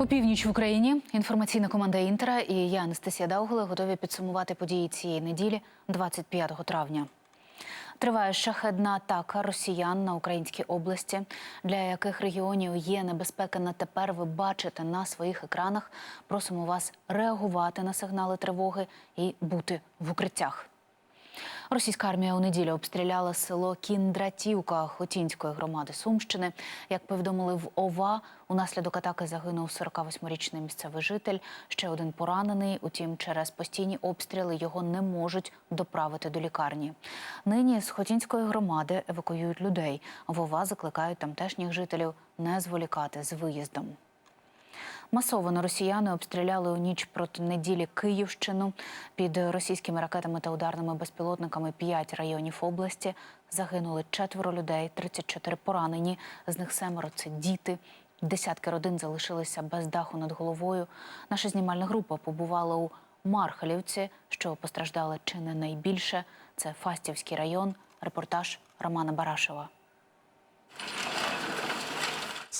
Опівніч в Україні інформаційна команда Інтера і я, Анастасія Даугли, готові підсумувати події цієї неділі, 25 травня. Триває шахедна атака росіян на українській області, для яких регіонів є небезпека на тепер. Ви бачите на своїх екранах. Просимо вас реагувати на сигнали тривоги і бути в укриттях. Російська армія у неділю обстріляла село Кіндратівка Хотінської громади Сумщини. Як повідомили в ОВА, унаслідок атаки загинув 48-річний місцевий житель. Ще один поранений. Утім, через постійні обстріли його не можуть доправити до лікарні. Нині з Хотінської громади евакуюють людей. В ОВА закликають тамтешніх жителів не зволікати з виїздом. Масово росіяни обстріляли у ніч проти неділі Київщину. Під російськими ракетами та ударними безпілотниками п'ять районів області загинули четверо людей, 34 поранені. З них семеро це діти. Десятки родин залишилися без даху над головою. Наша знімальна група побувала у Мархалівці, що постраждали чи не найбільше. Це Фастівський район. Репортаж Романа Барашева.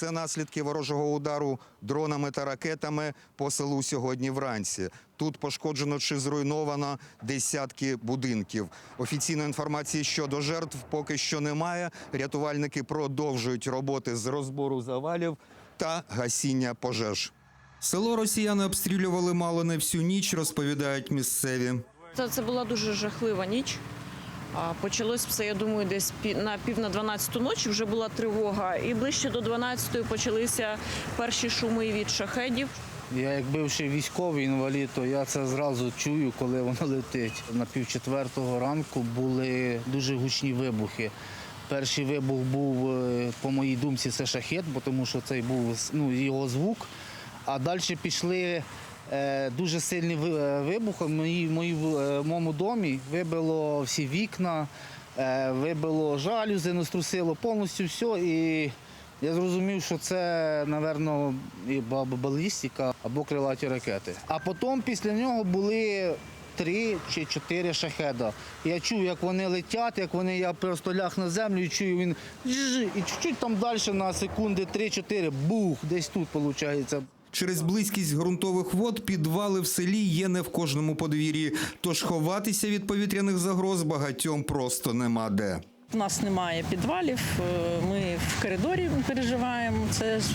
Це наслідки ворожого удару дронами та ракетами по селу сьогодні вранці. Тут пошкоджено чи зруйновано десятки будинків. Офіційної інформації щодо жертв поки що немає. Рятувальники продовжують роботи з розбору завалів та гасіння пожеж. Село росіяни обстрілювали мало не всю ніч, розповідають місцеві. Це, це була дуже жахлива ніч. А, Почалось все, я думаю, десь на пів на 12 ночі вже була тривога. І ближче до 12 почалися перші шуми від шахедів. Я як бивший військовий інвалід, то я це зразу чую, коли воно летить. На пів четвертого ранку були дуже гучні вибухи. Перший вибух був, е, по моїй думці, це шахет, тому що цей був ну, його звук. А далі пішли дуже сильні ви- е, вибухи. В моїй, моїй, е, в моєму домі вибило всі вікна, е, вибило жалюзи, наструсило повністю все. І я зрозумів, що це, напевно, балістика або крилаті ракети. А потім після нього були три чи чотири шахеда. Я чув, як вони летять, як вони, я просто ляг на землю і чую, він і чуть-чуть там далі на секунди 3-4, бух, десь тут виходить. Через близькість ґрунтових вод підвали в селі є не в кожному подвір'ї. Тож ховатися від повітряних загроз багатьом просто нема де. У нас немає підвалів, е, ми в коридорі переживаємо. Це ж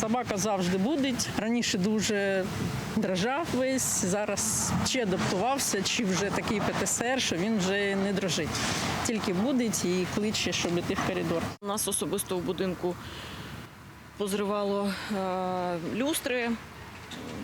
собака завжди буде. Раніше дуже дрожав весь, зараз чи адаптувався, чи вже такий ПТСР, що він вже не дрожить. Тільки буде і кличе, щоб іти в коридор. У нас особисто в будинку позривало е, люстри.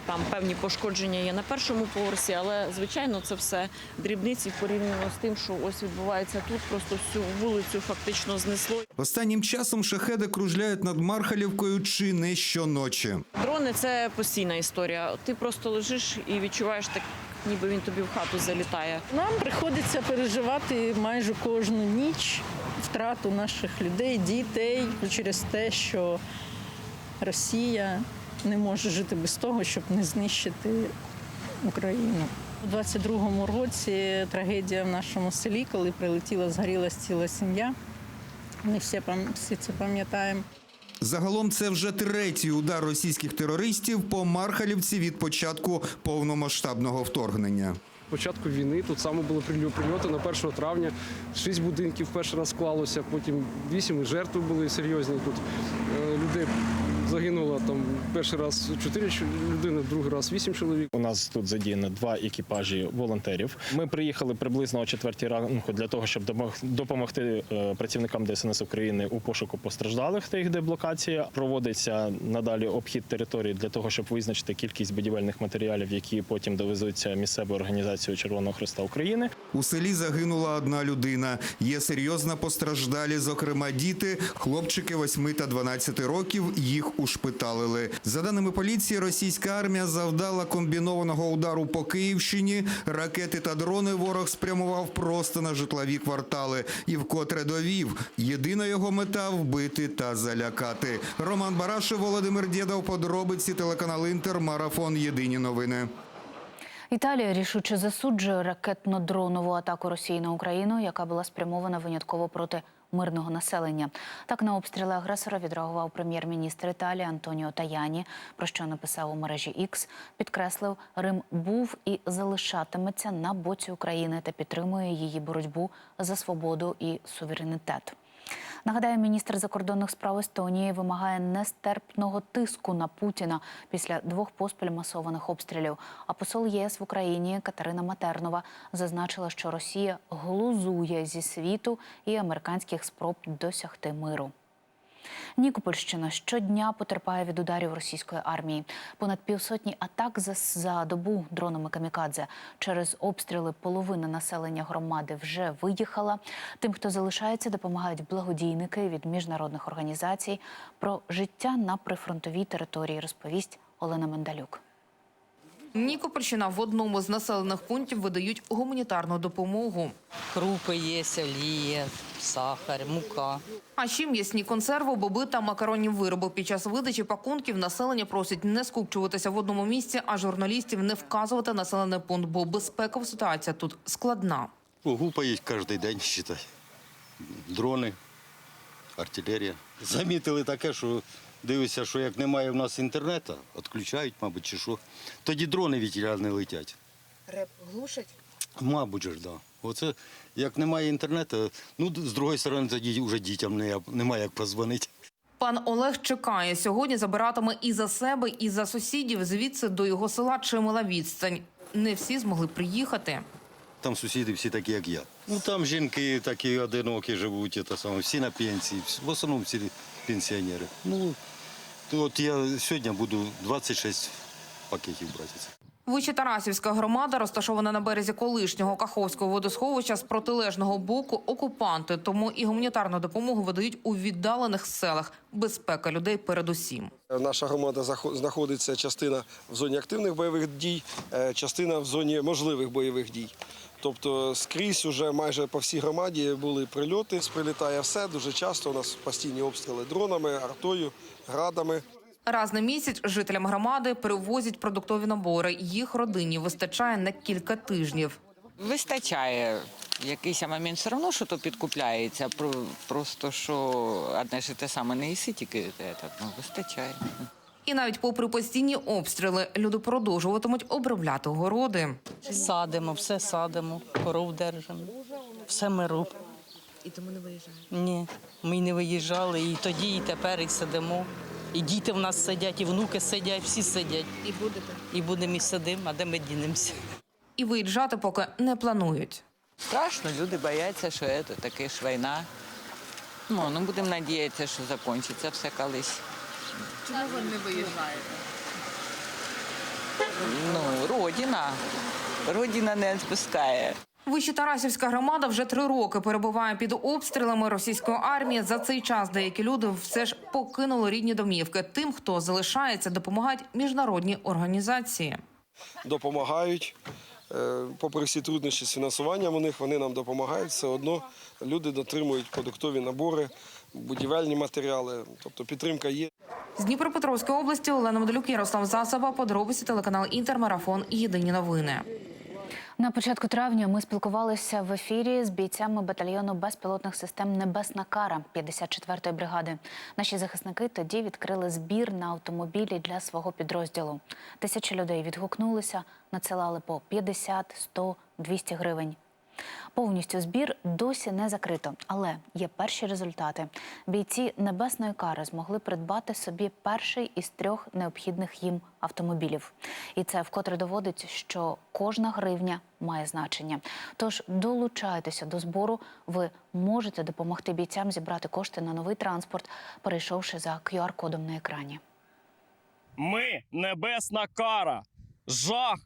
Там певні пошкодження є на першому поверсі, але звичайно це все дрібниці порівняно з тим, що ось відбувається тут. Просто всю вулицю фактично знесло. Останнім часом шахеди кружляють над Мархалівкою чи не щоночі. Дрони це постійна історія. Ти просто лежиш і відчуваєш так, ніби він тобі в хату залітає. Нам приходиться переживати майже кожну ніч втрату наших людей, дітей через те, що Росія не може жити без того, щоб не знищити Україну. У 22-му році трагедія в нашому селі, коли прилетіла, згорілась ціла сім'я. Ми всі, всі це пам'ятаємо. Загалом це вже третій удар російських терористів по Мархалівці від початку повномасштабного вторгнення. початку війни тут саме були прильо- прильоти на 1 травня. Шість будинків перший раз склалося, потім вісім і жертви були серйозні. Тут Е, людей загинуло там перший раз чотири людини, другий раз вісім чоловік. У нас тут задіяно два екіпажі волонтерів. Ми приїхали приблизно о четвертій ранку для того, щоб допомогти е, працівникам ДСНС України у пошуку постраждалих та їх деблокації. Проводиться надалі обхід території для того, щоб визначити кількість будівельних матеріалів, які потім довезуться місцевою організацією Червоного Христа України. У селі загинула одна людина. Є серйозно постраждалі, зокрема діти, хлопчики 8 та 12 років. Їх ушпиталили. За даними поліції, російська армія завдала комбінованого удару по Київщині. Ракети та дрони ворог спрямував просто на житлові квартали і вкотре довів. Єдина його мета вбити та залякати. Роман Барашев, Володимир Дєдов, подробиці телеканал Інтер, марафон. Єдині новини. Італія рішуче засуджує ракетно-дронову атаку Росії на Україну, яка була спрямована винятково проти мирного населення. Так на обстріли агресора відреагував прем'єр-міністр Італії Антоніо Таяні, про що написав у мережі X. Підкреслив, Рим був і залишатиметься на боці України та підтримує її боротьбу за свободу і суверенітет. Нагадаю, міністр закордонних справ Естонії вимагає нестерпного тиску на Путіна після двох поспіль масованих обстрілів. А посол ЄС в Україні Катерина Матернова зазначила, що Росія глузує зі світу і американських спроб досягти миру. Нікопольщина щодня потерпає від ударів російської армії. Понад півсотні атак за, за добу дронами камікадзе. Через обстріли половина населення громади вже виїхала. Тим, хто залишається, допомагають благодійники від міжнародних організацій. Про життя на прифронтовій території розповість Олена Мендалюк. Нікопольщина в одному з населених пунктів видають гуманітарну допомогу. Крупи є, олія, сахар, мука. А ще м'ясні консерви, боби та макаронні вироби. Під час видачі пакунків населення просить не скупчуватися в одному місці, а журналістів не вказувати населений пункт, бо безпекова ситуація тут складна. Ну, Гупають кожен день, считай. Дрони, артилерія. Замітили таке, що дивишся, що як немає в нас інтернету, відключають, мабуть, чи що. Тоді дрони від не летять. Реп глушать? Мабуть же ж, да. Оце як немає інтернету, ну з другої сторони, тоді вже дітям не, немає як позвонити. Пан Олег чекає. Сьогодні забиратиме і за себе, і за сусідів. Звідси до його села чимала відстань. Не всі змогли приїхати. Там сусіди всі такі, як я. Ну там жінки такі одинокі живуть, та саме, всі на пенсії, в основному всі пенсіонери. Ну, от я сьогодні буду 26 пакетів брати. Вичетарасівська громада розташована на березі колишнього Каховського водосховища з протилежного боку окупанти, тому і гуманітарну допомогу видають у віддалених селах. Безпека людей передусім. Наша громада знаходиться частина в зоні активних бойових дій, е, частина в зоні можливих бойових дій. Тобто скрізь уже майже по всій громаді були прильоти. Прилітає все дуже часто. У нас постійні обстріли дронами, артою, градами. Раз на місяць жителям громади перевозять продуктові набори. Їх родині вистачає на кілька тижнів. Вистачає. В якийсь момент все одно, що то підкупляється. Про- Просто що одне ж те саме не їси, тільки ну, вистачає. І навіть попри постійні обстріли, люди продовжуватимуть обробляти городи. Садимо, все садимо, коров держимо. Все ми робимо. І тому не виїжджають. Ні, ми й не виїжджали, і тоді, і тепер, і сидимо. І діти в нас сидять, і внуки сидять, всі сидять. І будете. І будемо і сидимо, а де ми дінемося? І виїжджати поки не планують. Страшно, люди бояться, що це таке ж війна. Ну, ну будемо надіятися, що закінчиться все колись. Чому ви не виїжджаєте? Ну, родина. Родина не відпускає. Вищетарасівська громада вже три роки перебуває під обстрілами російської армії. За цей час деякі люди все ж покинули рідні домівки. Тим, хто залишається, допомагають міжнародні організації. Допомагають. Е, Попри всі труднощі з фінансуванням у них, вони нам допомагають. Все одно люди дотримують продуктові набори, будівельні матеріали. Тобто підтримка є. З Дніпропетровської області Олена Медалюк, Ярослав Засоба, подробиці телеканал Інтермарафон. Єдині новини. На початку травня ми спілкувалися в ефірі з бійцями батальйону безпілотних систем Небесна кара 54-ї бригади. Наші захисники тоді відкрили збір на автомобілі для свого підрозділу. Тисячі людей відгукнулися, надсилали по 50, 100, 200 гривень. Повністю збір досі не закрито, але є перші результати. Бійці небесної кари змогли придбати собі перший із трьох необхідних їм автомобілів. І це вкотре доводить, що кожна гривня має значення. Тож долучайтеся до збору. Ви можете допомогти бійцям зібрати кошти на новий транспорт, перейшовши за QR-кодом на екрані. Ми небесна кара, жах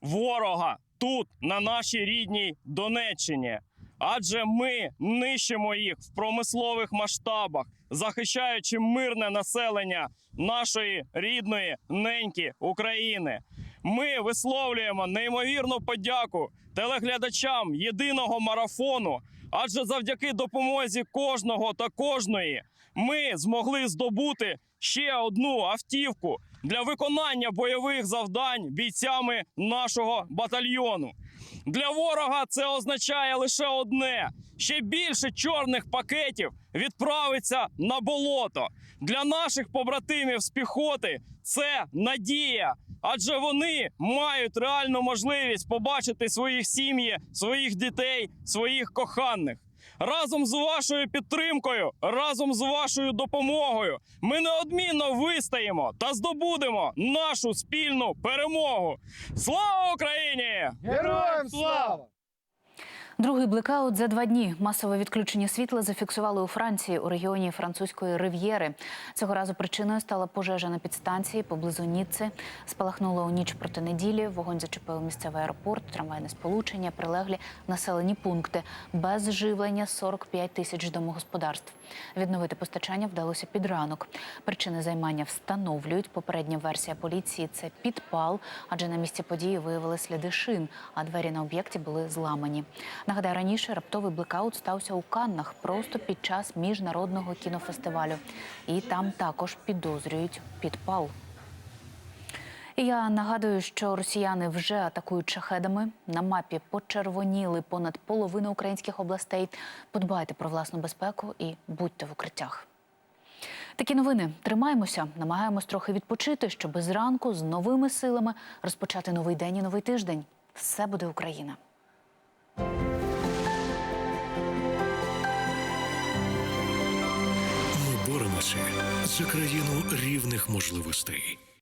ворога тут, на нашій рідній Донеччині. Адже ми нищимо їх в промислових масштабах, захищаючи мирне населення нашої рідної неньки України. Ми висловлюємо неймовірну подяку телеглядачам єдиного марафону, Адже завдяки допомозі кожного та кожної ми змогли здобути ще одну автівку для виконання бойових завдань бійцями нашого батальйону. Для ворога це означає лише одне: ще більше чорних пакетів відправиться на болото. Для наших побратимів з піхоти це надія, адже вони мають реальну можливість побачити своїх сім'ї, своїх дітей, своїх коханих. Разом з вашою підтримкою, разом з вашою допомогою, ми неодмінно вистаємо та здобудемо нашу спільну перемогу. Слава Україні! Героям слава! Другий блекаут за два дні. Масове відключення світла зафіксували у Франції у регіоні французької рив'єри. Цього разу причиною стала пожежа на підстанції поблизу Ніцци. Спалахнула у ніч проти неділі. Вогонь зачепив місцевий аеропорт, трамвайне сполучення, прилеглі населені пункти. Без живлення 45 тисяч домогосподарств. Відновити постачання вдалося під ранок. Причини займання встановлюють. Попередня версія поліції це підпал, адже на місці події виявили сліди шин, а двері на об'єкті були зламані. Нагадаю, раніше раптовий блекаут стався у Каннах просто під час міжнародного кінофестивалю. І там також підозрюють підпал. Я нагадую, що росіяни вже атакують шахедами. На мапі почервоніли понад половину українських областей. Подбайте про власну безпеку і будьте в укриттях. Такі новини. Тримаємося, намагаємось трохи відпочити, щоб зранку з новими силами розпочати новий день і новий тиждень. Все буде Україна. Боремося за країну рівних можливостей.